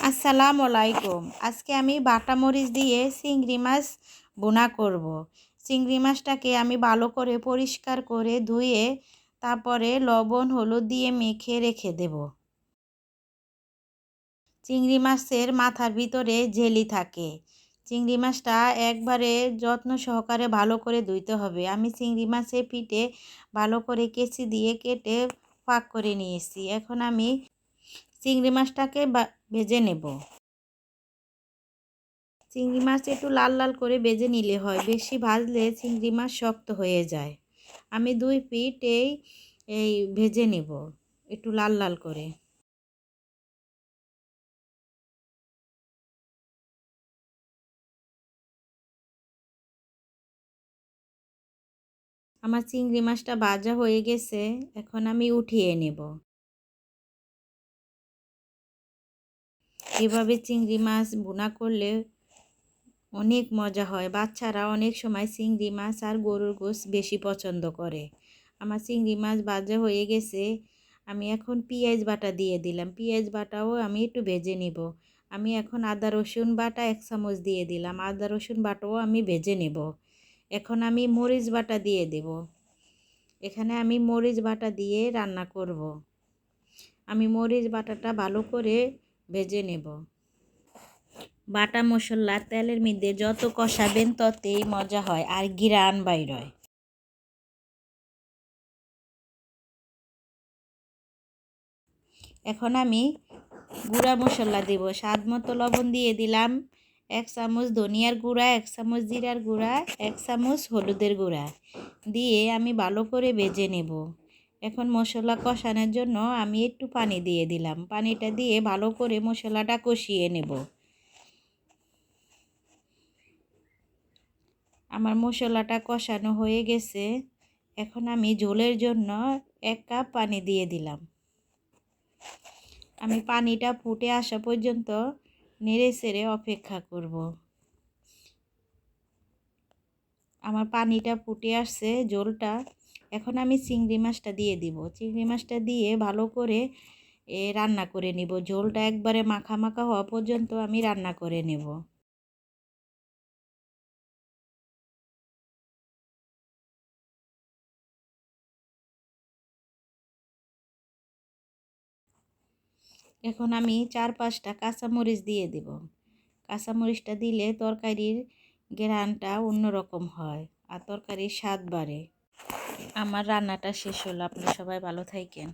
আসসালামু আলাইকুম আজকে আমি বাটা মরিচ দিয়ে চিংড়ি মাছ বোনা করব। চিংড়ি মাছটাকে আমি ভালো করে পরিষ্কার করে ধুয়ে তারপরে লবণ, হলুদ দিয়ে মেখে রেখে দেব। চিংড়ি মাছের মাথার ভিতরে জেলি থাকে। চিংড়ি মাছটা একবারে যত্ন সহকারে ভালো করে ধুইতে হবে। আমি চিংড়ি মাছের পিঠে ভালো করে কেচি দিয়ে কেটে পাক করে নিয়েছি। এখন আমি চিংড়ি মাছটাকে ভেজে নেব। চিংড়ি মাছ একটু লাল লাল করে ভেজে নিলে হয়। বেশি ভাজলে চিংড়ি মাছ শক্ত হয়ে যায়। আমি দুই পিঠ এই এই ভেজে নেব একটু লাল লাল করে। আমার চিংড়ি মাছটা ভাজা হয়ে গেছে। এখন আমি উঠিয়ে নেব। এভাবে চিংড়ি মাছ বোনা করলে অনেক মজা হয়। বাচ্চারা অনেক সময় চিংড়ি মাছ আর গরুর গোস বেশি পছন্দ করে। আমার চিংড়ি মাছ ভাজা হয়ে গেছে। আমি এখন পেঁয়াজ বাটা দিয়ে দিলাম। পেঁয়াজ বাটাও আমি একটু ভেজে নিব। আমি এখন আদা, রসুন বাটা এক চামচ দিয়ে দিলাম। আদা, রসুন বাটাও আমি ভেজে নেব। এখন আমি মরিচ বাটা দিয়ে দেব। এখানে আমি মরিচ বাটা দিয়ে রান্না করব। আমি মরিচ বাটাটা ভালো করে ভেজে নেব। বাটা মশলা, তেলের মধ্যে যত কষাবেন ততই মজা হয় আর গিরান বাইর হয়। এখন আমি গুঁড়া মশলা দেব। স্বাদ মতো লবণ দিয়ে দিলাম। এক চামচ ধনিয়ার গুঁড়া, এক চামচ জিরার গুঁড়া, এক চামচ হলুদের গুঁড়া। দিয়ে আমি ভালো করে বেজে নেব। এখন মশলা কষানোর জন্য আমি একটু পানি দিয়ে দিলাম। পানিটা দিয়ে ভালো করে মশলাটা কষিয়ে নেব। আমার মশলাটা কষানো হয়ে গেছে। এখন আমি ঝোলের জন্য এক কাপ পানি দিয়ে দিলাম। আমি পানিটা ফুটে আসা পর্যন্ত নেড়ে সেড়ে অপেক্ষা করব। আমার পানিটা ফুটে আসছে, ঝোলটা এখন আমি চিংড়ি মাছটা দিয়ে দিব। চিংড়ি মাছটা দিয়ে ভালো করে এ রান্না করে নিব। ঝোলটা একবারে মাখা মাখা হওয়া পর্যন্ত আমি রান্না করে নেব। এখন আমি চার পাঁচটা কাঁচামরিচ দিয়ে দেব। কাঁচামরিচটা দিলে তরকারির গ্রানটা অন্যরকম হয় আর তরকারির স্বাদ বাড়ে। আমার রান্নাটা শেষ হলো। আপনি সবাই ভালো থাকেন।